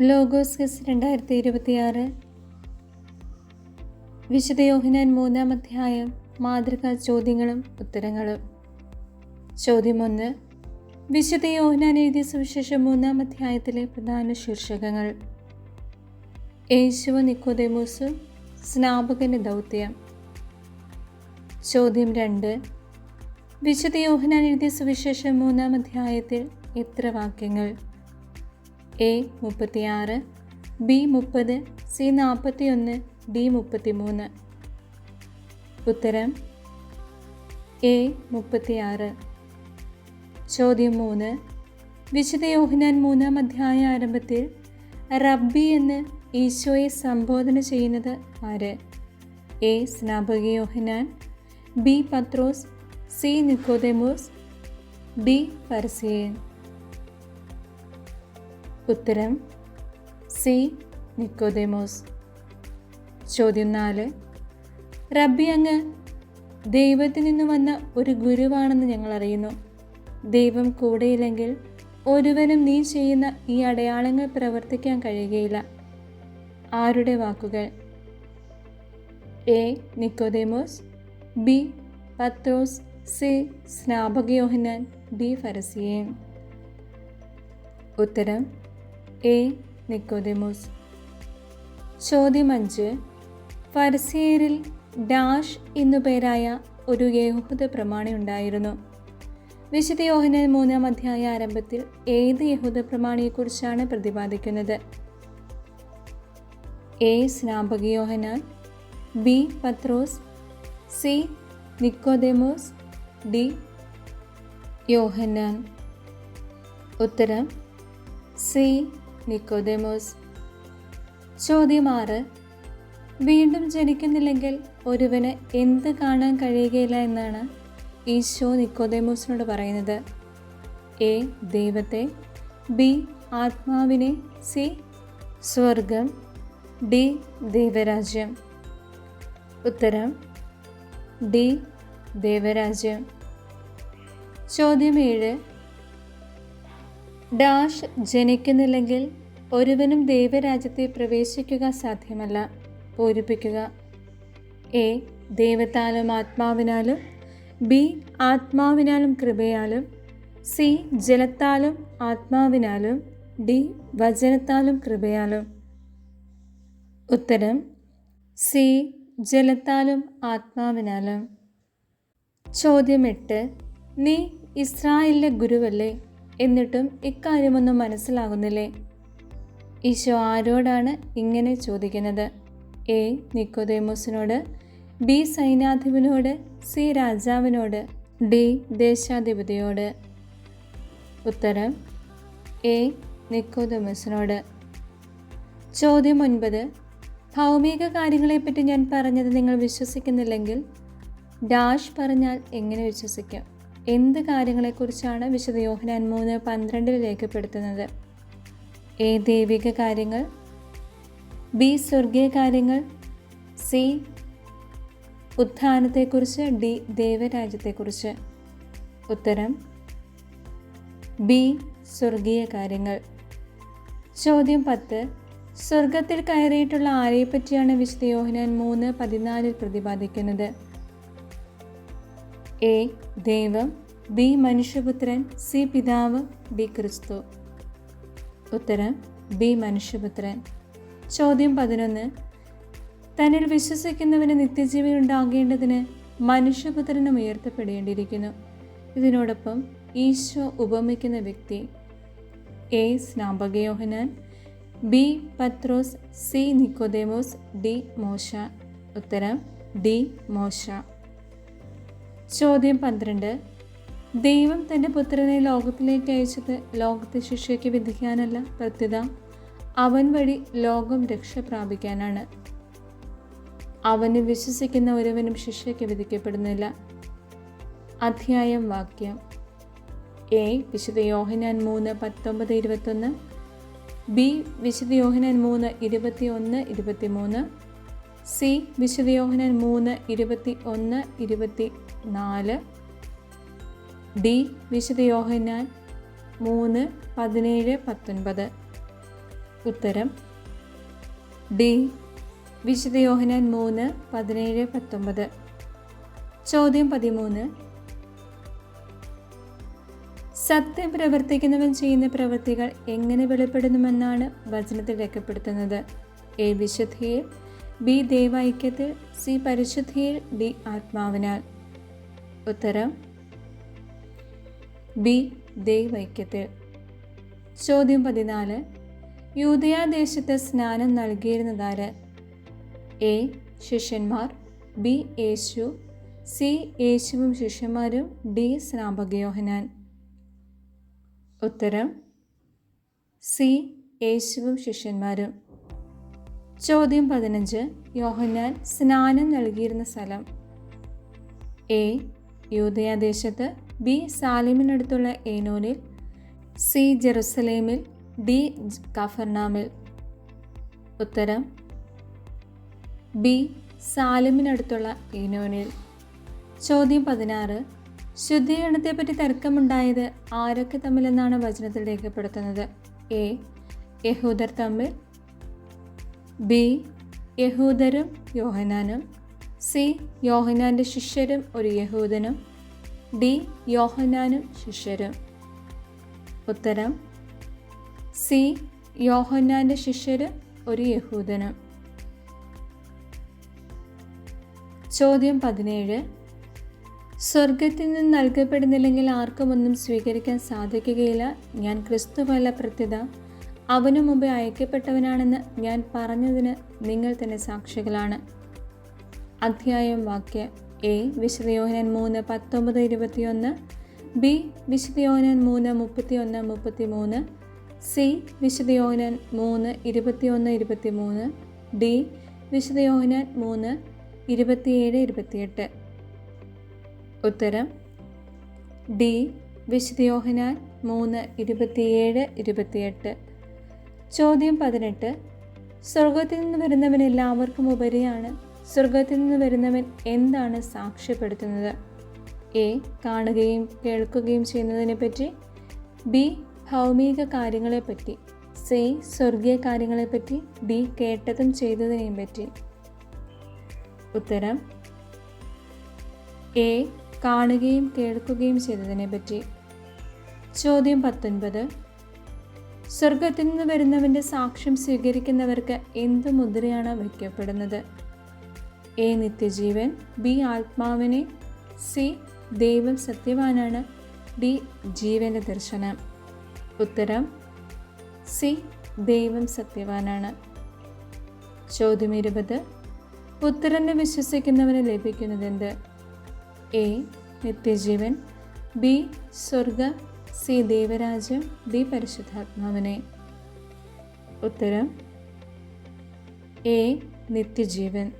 Logos quiz രണ്ടായിരത്തി ഇരുപത്തിയാറ് വിശുദ്ധ യോഹനാൻ മൂന്നാം അധ്യായം മാതൃകാ ചോദ്യങ്ങളും ഉത്തരങ്ങളും. ചോദ്യം ഒന്ന്. വിശുദ്ധ യോഹനാൻ എഴുതിയ സുവിശേഷം മൂന്നാം അധ്യായത്തിലെ പ്രധാന ശീർഷകങ്ങൾ. യേശുവ നിക്കോദേമോസും സ്നാപകന്റെ ദൗത്യം. ചോദ്യം രണ്ട്. വിശുദ്ധ യോഹനാൻ എഴുതിയ സുവിശേഷം മൂന്നാം അധ്യായത്തിൽ എത്ര വാക്യങ്ങൾ. എ മുപ്പത്തിയാറ് ബി മുപ്പത് സി നാൽപ്പത്തിയൊന്ന് ഡി മുപ്പത്തിമൂന്ന്. ഉത്തരം എ മുപ്പത്തിയാറ്. ചോദ്യം മൂന്ന്. വിശുദ്ധ യോഹനാൻ മൂന്നാം അധ്യായ ആരംഭത്തിൽ റബ്ബി എന്ന് ഈശോയെ സംബോധന ചെയ്യുന്നത് ആര്? എ സ്നാപക യോഹനാൻ ബി പത്രോസ് സി നിക്കോദെമോസ് ഡി ഫർസിയൻ ഉത്തരം സി. നിക്കോദേമോസ്. ചോദ്യം നാല്. റബ്ബി അങ്ങ് ദൈവത്തിൽ നിന്ന് വന്ന ഒരു ഗുരുവാണെന്ന് ഞങ്ങൾ അറിയുന്നു. ദൈവം കൂടെയില്ലെങ്കിൽ ഒരുവനും നീ ചെയ്യുന്ന ഈ അടയാളങ്ങൾ പ്രവർത്തിക്കാൻ കഴിയുകയില്ല. ആരുടെ വാക്കുകൾ? A. Nicodemus B. Pathros C. സ്നാപകയോഹനാൻ D ഫരസിയേൻ ഉത്തരം എ നിക്കോദെമോസ്. ചോദ്യം അഞ്ച് ഡാഷ് എന്നു പേരായ ഒരു യഹൂദ പ്രമാണി ഉണ്ടായിരുന്നു. വിശുദ്ധ യോഹന മൂന്നാം അധ്യായ ആരംഭത്തിൽ ഏത് യഹൂദ പ്രമാണിയെക്കുറിച്ചാണ് പ്രതിപാദിക്കുന്നത്? എ. സ്നാപക യോഹനാൻ ബി. പത്രോസ് സി. നിക്കോദെമോസ് ഡി. യോഹന്നാൻ. ഉത്തരം സി. നിക്കോദെമോസ്. ചോദ്യം ആറ്. വീണ്ടും ജനിക്കുന്നില്ലെങ്കിൽ ഒരുവന് എന്ത് കാണാൻ കഴിയുകയില്ല എന്നാണ് ഈശോ നിക്കോദേമോസിനോട് പറയുന്നത്. എ. ദൈവത്തെ. ബി. ആത്മാവിനെ. സി. സ്വർഗം ഡി. ദൈവരാജ്യം. ഉത്തരം ഡി. ദേവരാജ്യം. ചോദ്യം ഏഴ്. ഡാഷ് ജനിക്കുന്നില്ലെങ്കിൽ ഒരുവനും ദൈവരാജ്യത്തെ പ്രവേശിക്കുക സാധ്യമല്ല. പൂരിപ്പിക്കുക. എ. ദൈവത്താലും ആത്മാവിനാലും. ബി. ആത്മാവിനാലും കൃപയാലും. സി. ജലത്താലും ആത്മാവിനാലും. ഡി. വചനത്താലും കൃപയാലും. ഉത്തരം. സി. ജലത്താലും ആത്മാവിനാലും. ചോദ്യം എട്ട്. നീ ഇസ്രായേലിലെ ഗുരുവല്ലേ? എന്നിട്ടും ഇക്കാര്യമൊന്നും മനസ്സിലാകുന്നില്ലേ? ഈശോ ആരോടാണ് ഇങ്ങനെ ചോദിക്കുന്നത്? എ നിക്കോദേമോസിനോട് ബി സൈന്യാധിപനോട് സി രാജാവിനോട് ഡി ദേശാധിപതിയോട്. ഉത്തരം എ നിക്കോദമസിനോട്. ചോദ്യം ഒൻപത്. ഭൗമിക കാര്യങ്ങളെപ്പറ്റി ഞാൻ പറഞ്ഞത് നിങ്ങൾ വിശ്വസിക്കുന്നില്ലെങ്കിൽ ഡാഷ് പറഞ്ഞാൽ എങ്ങനെ വിശ്വസിക്കും? എന്ത് കാര്യങ്ങളെക്കുറിച്ചാണ് വിശുദ്ധ മൂന്ന് പന്ത്രണ്ടിൽ രേഖപ്പെടുത്തുന്നത്? എ ദൈവിക കാര്യങ്ങൾ. ബി സ്വർഗീയ കാര്യങ്ങൾ. സി ഉത്ഥാനത്തെക്കുറിച്ച്. ഡി ദേവരാജ്യത്തെക്കുറിച്ച്. ഉത്തരം ബി സ്വർഗീയ കാര്യങ്ങൾ. ചോദ്യം പത്ത്. സ്വർഗത്തിൽ കയറിയിട്ടുള്ള ആരെപ്പറ്റിയാണ് വിശുദ്ധ യോഹനാൻ മൂന്ന് പതിനാലിൽ പ്രതിപാദിക്കുന്നത്? എ ദൈവം ബി മനുഷ്യപുത്രൻ സി പിതാവ് ഡി ക്രിസ്തു. ഉത്തരം ബി മനുഷ്യപുത്രൻ. ചോദ്യം പതിനൊന്ന്. തന്നിൽ വിശ്വസിക്കുന്നവന് നിത്യജീവി ഉണ്ടാകേണ്ടതിന് മനുഷ്യപുത്രനും ഉയർത്തപ്പെടേണ്ടിയിരിക്കുന്നു. ഇതിനോടൊപ്പം ഈശോ ഉപമിക്കുന്ന വ്യക്തി A സ്നാപകയോഹനാൻ B Pathros C Nicodemus D മോശ. ഉത്തരം ഡി മോശ. ചോദ്യം പന്ത്രണ്ട്. ദൈവം തന്റെ പുത്രനെ ലോകത്തിലേക്ക് അയച്ചത് ലോകത്തെ ശിക്ഷയ്ക്ക് വിധിക്കാനല്ല പ്രത്യുത. അവൻ വഴി ലോകം രക്ഷ പ്രാപിക്കാനാണ്. അവന് വിശ്വസിക്കുന്ന ഒരുവനും ശിക്ഷയ്ക്ക് വിധിക്കപ്പെടുന്നില്ല. അധ്യായം വാക്യം. എ. വിശുദ്ധ യോഹനാൻ മൂന്ന് പത്തൊമ്പത് ഇരുപത്തൊന്ന്. ബി. വിശുദ്ധ യോഹനാൻ മൂന്ന് ഇരുപത്തി ഒന്ന് ഇരുപത്തി മൂന്ന് സി വിശുദ്ധയോഹനൻ മൂന്ന് ഇരുപത്തി ഒന്ന് ഇരുപത്തി നാല്. ഡി വിശുദ്ധയോഹനാൻ മൂന്ന് പതിനേഴ് പത്തൊൻപത്. ഉത്തരം ഡി വിശുദ്ധയോഹനാൻ മൂന്ന് പതിനേഴ് പത്തൊമ്പത് ചോദ്യം പതിമൂന്ന്. സത്യം പ്രവർത്തിക്കുന്നവൻ ചെയ്യുന്ന പ്രവൃത്തികൾ എങ്ങനെ വെളിപ്പെടുന്നുമെന്നാണ് വചനത്തിൽ രേഖപ്പെടുത്തുന്നത് എ വിശുദ്ധിയിൽ ബി ദൈവൈക്യത്തിൽ സി പരിശുദ്ധിയിൽ ഡി ആത്മാവിനാൽ. ഉത്തരം ബി ദൈവൈക്യത്തിൽ ചോദ്യം പതിനാല് യൂതയാദേശത്ത് സ്നാനം നൽകിയിരുന്നതാര്? എ ശിഷ്യന്മാർ ബി യേശു സി യേശുവും ശിഷ്യന്മാരും ഡി സ്നാപകയോഹനാൻ ഉത്തരം സി യേശുവും ശിഷ്യന്മാരും. ചോദ്യം പതിനഞ്ച്. യോഹന്നാൻ സ്നാനം നൽകിയിരുന്ന സ്ഥലം. എ. യൂതയാദേശത്ത് ബി. സാലിമിനടുത്തുള്ള ഏനോനിൽ. സി. ജെറുസലേമിൽ. ഡി. കഫർനാമിൽ. ഉത്തരം. ബി. സാലിമിനടുത്തുള്ള ഏനോനിൽ. ചോദ്യം പതിനാറ്. ശുദ്ധീകരണത്തെപ്പറ്റി തർക്കമുണ്ടായത് ആരൊക്കെ തമ്മിലെന്നാണ് വചനത്തിൽ രേഖപ്പെടുത്തുന്നത്? എ. യഹൂദർ തമ്മിൽ. ബി. യഹൂദരും യോഹനാനും. സി. യോഹനാന്റെ ശിഷ്യരും ഒരു യഹൂദനും. ഡി. യോഹനാനും ശിഷ്യരും. ഉത്തരം. സി. യോഹന്നാന്റെ ശിഷ്യരും ഒരു യഹൂദനും. ചോദ്യം പതിനേഴ്. സ്വർഗത്തിൽ നിന്ന് നൽകപ്പെടുന്നില്ലെങ്കിൽ ആർക്കും ഒന്നും സ്വീകരിക്കാൻ സാധിക്കുകയില്ല. ഞാൻ ക്രിസ്തുവല്ല പ്രത്യത. അവനു മുമ്പ് അയക്കപ്പെട്ടവനാണെന്ന് ഞാൻ പറഞ്ഞതിന് നിങ്ങൾ തന്നെ സാക്ഷികളാണ്. അധ്യായം വാക്യ എ വിശുദ്ധയോഹനൻ മൂന്ന് പത്തൊമ്പത് ഇരുപത്തിയൊന്ന് ബി വിശുദ്ധയോഹനൻ മൂന്ന് മുപ്പത്തിയൊന്ന് മുപ്പത്തി മൂന്ന് സി വിശുദ്ധയോഹനൻ മൂന്ന് ഇരുപത്തിയൊന്ന് ഇരുപത്തി മൂന്ന് ഡി വിശുദ്ധയോഹനൻ മൂന്ന് ഇരുപത്തിയേഴ് ഇരുപത്തിയെട്ട്. ഉത്തരം ഡി വിശുദ്ധയോഹനാൻ മൂന്ന് ഇരുപത്തിയേഴ് ഇരുപത്തിയെട്ട്. ചോദ്യം പതിനെട്ട്. സ്വർഗത്തിൽ നിന്ന് വരുന്നവൻ എല്ലാവർക്കും ഉപരിയാണ്. സ്വർഗത്തിൽ നിന്ന് വരുന്നവൻ എന്താണ് സാക്ഷ്യപ്പെടുത്തുന്നത്? എ. കാണുകയും കേൾക്കുകയും ചെയ്യുന്നതിനെ പറ്റി ബി. ഭൗമിക കാര്യങ്ങളെപ്പറ്റി. സി. സ്വർഗീയ കാര്യങ്ങളെപ്പറ്റി. ഡി. കേട്ടതും ചെയ്തതിനെയും പറ്റി. ഉത്തരം. എ. കാണുകയും കേൾക്കുകയും ചെയ്തതിനെ പറ്റി ചോദ്യം പത്തൊൻപത്. സ്വർഗത്തിൽ നിന്ന് വരുന്നവന്റെ സാക്ഷ്യം സ്വീകരിക്കുന്നവർക്ക് എന്ത് മുദ്രയാണ് വയ്ക്കപ്പെടുന്നത്? എ. നിത്യജീവൻ ബി. ആത്മാവിനെ സി. ദൈവം സത്യവാനാണ് ഡി. ജീവന്റെ ദർശനം. ഉത്തരം സി. ദൈവം സത്യവാനാണ്. ചോദ്യം ഇരുപത്. പുത്രനെ വിശ്വസിക്കുന്നവന് ലഭിക്കുന്നതെന്ത്? എ. നിത്യജീവൻ ബി. സ്വർഗ സി ദേവരാജ്യം ദി പരിശുദ്ധാത്മാവിനെ. ഉത്തരം എ നിത്യജീവൻ.